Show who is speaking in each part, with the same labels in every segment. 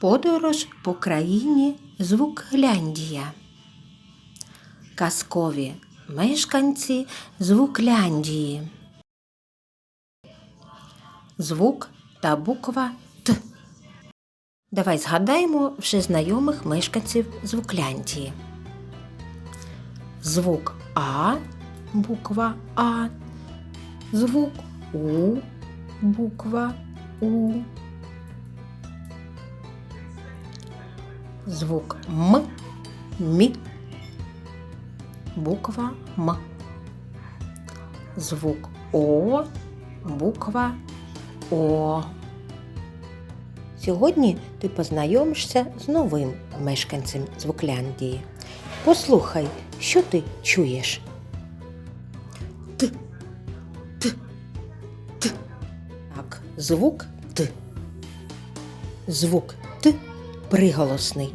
Speaker 1: Подорож по країні Звукляндія. Казкові мешканці Звукляндії. Звук та буква Т. Давай згадаємо вже знайомих мешканців Звукляндії. Звук А, буква А, звук У, буква У. Звук М, Мі, буква М. Звук О, буква О. Сьогодні ти познайомишся з новим мешканцем Звукляндії. Послухай, що ти чуєш? Т. Т. Т. Так, звук Т. Звук приголосний.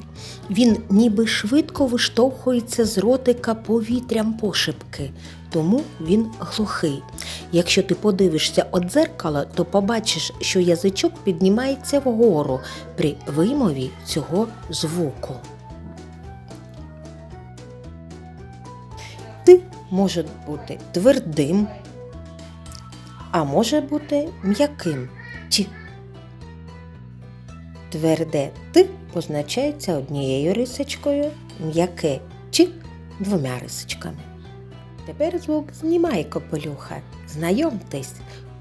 Speaker 1: Він ніби швидко виштовхується з ротика повітрям пошепки, тому він глухий. Якщо ти подивишся от дзеркала, то побачиш, що язичок піднімається вгору при вимові цього звуку. Ти може бути твердим, а може бути м'яким. Ті. Тверде ти позначається однією рисочкою, м'яке чи двома рисочками. Тепер звук знімай капелюха. Знайомтесь,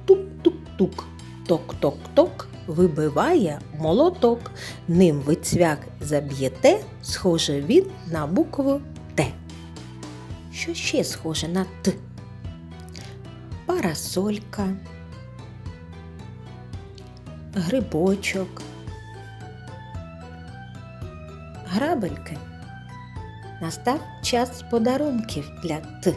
Speaker 1: тук-тук-тук, ток-ток-ток вибиває молоток. Ним ви цвях заб'єте, схоже він на букву Т. Що ще схоже на Т? Парасолька, грибочок, грабельки. Настав час подарунків для Т.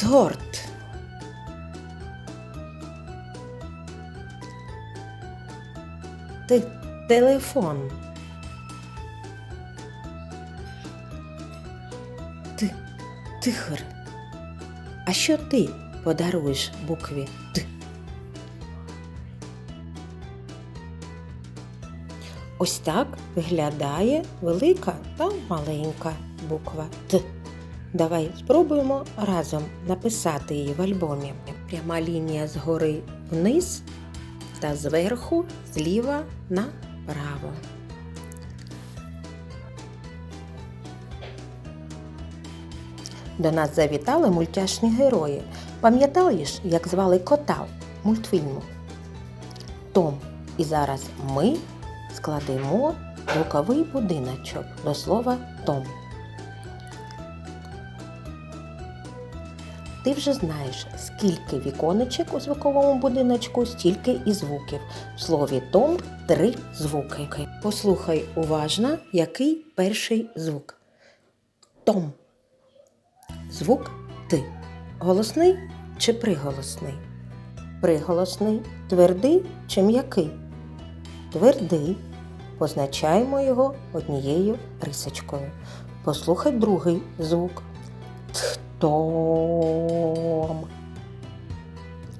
Speaker 1: Торт. Т. Телефон. Т. Тигр. А що ти подаруєш букві Т? Ось так виглядає велика та маленька буква Т. Давай спробуємо разом написати її в альбомі. Пряма лінія згори вниз та зверху зліва направо. До нас завітали мультяшні герої. Пам'ятаєш, як звали кота в мультфільму? Том. І зараз ми складемо звуковий будиночок до слова Том. Ти вже знаєш, скільки віконечок у звуковому будиночку, стільки і звуків. В слові Том три звуки. Послухай уважно, який перший звук. Том. Звук Ти. Голосний чи приголосний? Приголосний, твердий чи м'який? Твердий. Позначаємо його однією рисочкою. Послухай другий звук. Том.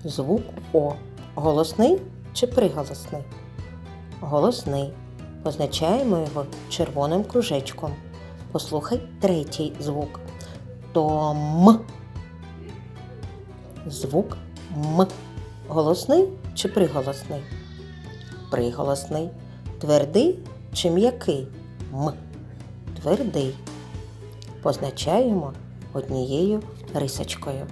Speaker 1: Звук О. Голосний чи приголосний? Голосний. Позначаємо його червоним кружечком. Послухай третій звук. Том. Звук М. Голосний чи приголосний? Приголосний. Твердий чи м'який? М. Твердий. Позначаємо однією рисочкою.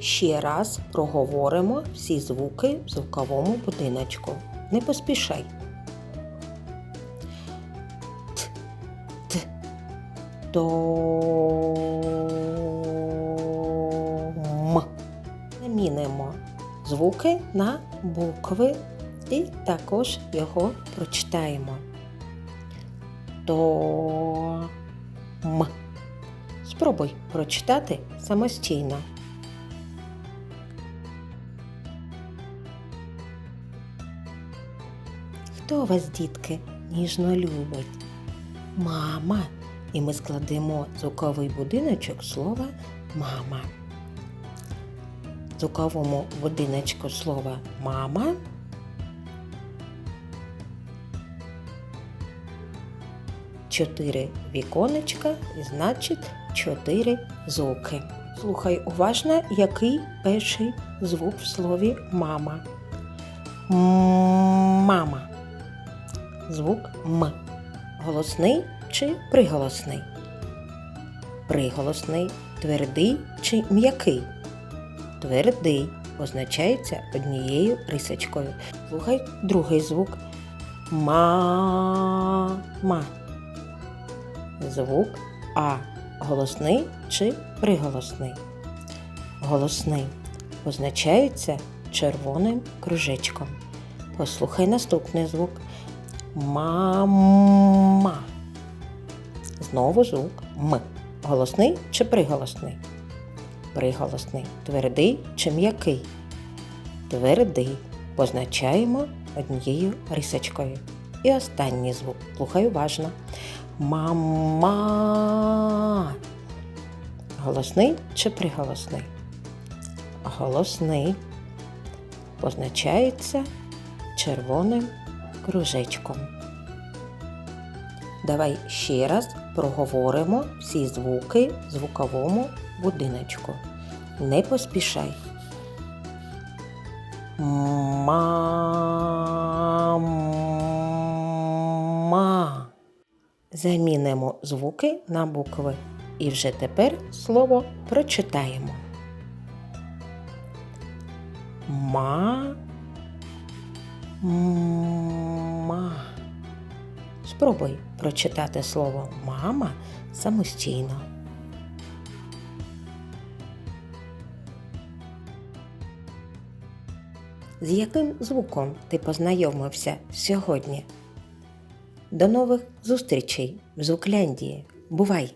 Speaker 1: Ще раз проговоримо всі звуки в звуковому будиночку. Не поспішай. Т, т, то, звуки на букви і також його прочитаємо. То, м. Спробуй прочитати самостійно. Хто вас, дітки, ніжно любить? Мама. І ми складемо звуковий будиночок слова мама. Звуковому будиночку слова мама. Чотири віконечка, значить чотири звуки. Слухай уважно, який перший звук в слові мама. Мама. Звук М. Голосний чи приголосний? Приголосний, твердий чи м'який? Твердий означається однією рисочкою. Слухай другий звук. Мама. Звук А. Голосний чи приголосний? Голосний позначається червоним кружечком. Послухай наступний звук. Мама. Знову звук М. Голосний чи приголосний? Приголосний. Твердий чи м'який? Твердий. Позначаємо однією рисочкою. І останній звук. Слухай уважно. Мама. Голосний чи приголосний? Голосний. Позначається червоним кружечком. Давай ще раз проговоримо всі звуки в звуковому будиночку. Не поспішай. Мама. Замінимо звуки на букви. І вже тепер слово прочитаємо. Ма. Ма. Спробуй прочитати слово мама самостійно. З яким звуком ти познайомився сьогодні? До нових зустрічей в Звукляндії. Бувай!